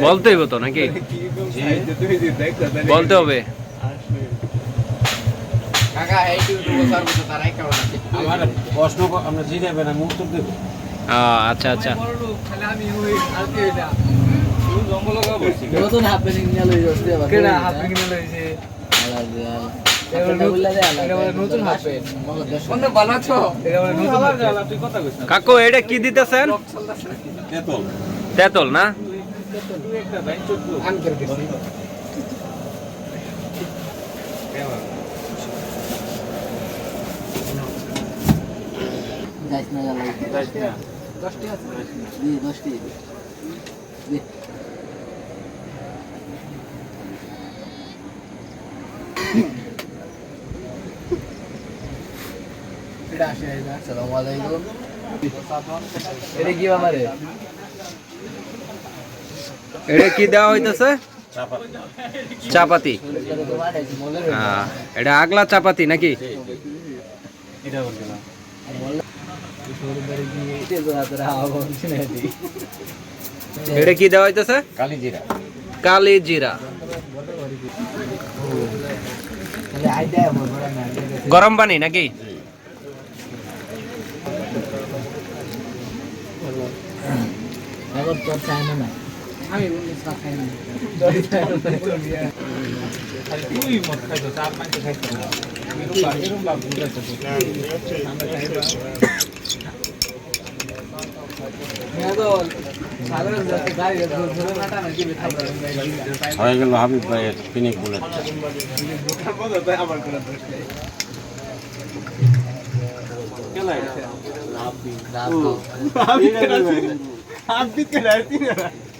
বলতে হইব তো নাকি? বলতে হবে। আচ্ছা আচ্ছা। কাকু এটা কি দিতেছেন? তেতল না? দিছি যাইছ দশটি আছে দশটি এটা আসসালামু আলাইকুম। এটা কি আমারে এটা কি দেওয়া হইতেছে? চাপাতি। এটা আগলা চাপাতি নাকি? এটা কি দেওয়া হইতেছে? কালি জিরা কালি জিরা গরম পানি নাকি? এখন তোর না না। আমি হয়ে গেল হাবিব ভাইয়ের পিনিক বুলেট। আমার কোনো দোষ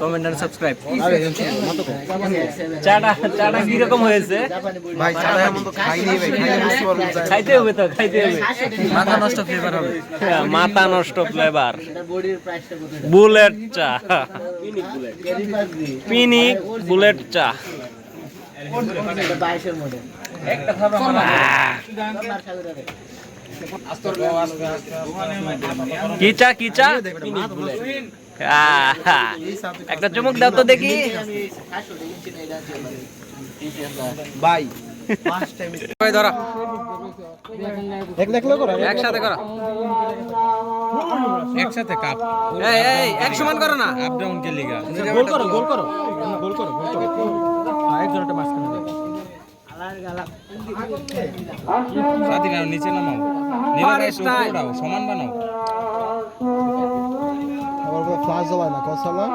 কমেন্ট এন্ড সাবস্ক্রাইব চাটা চাটা কি রকম হয়েছে? ভাই চাটা এমন তো খাইনি ভাই। বুঝতে খাইতে হবে। তো খাইতে হবে। মাথা নষ্ট ফ্লেভার হবে। হ্যাঁ, মাথা নষ্ট ফ্লেভার বুলেট চা। পিনিক বুলেট চা। এটা 22 একটা খাবার আপনার সাগরে রে কি চা কি চা? আহা, একটা চুমুক দাও তো দেখি। আমি 500 টাকা কিনছি না এটা আছে ভাই ফার্স্ট টাইম ওই ধরো এক একসাথে করো। একসাথে কাপ। এই এই এক সমান করো না। আপ ডাউন কে লিগা। গোল করো গোল করো। গোল করো গোল করো। একজনটা মাঝখানে নাও নিচে নামাও। নিরাপদ style. উঠাও সমান বানাও। আবার ফ্লাশ জ্বালায় না কসালা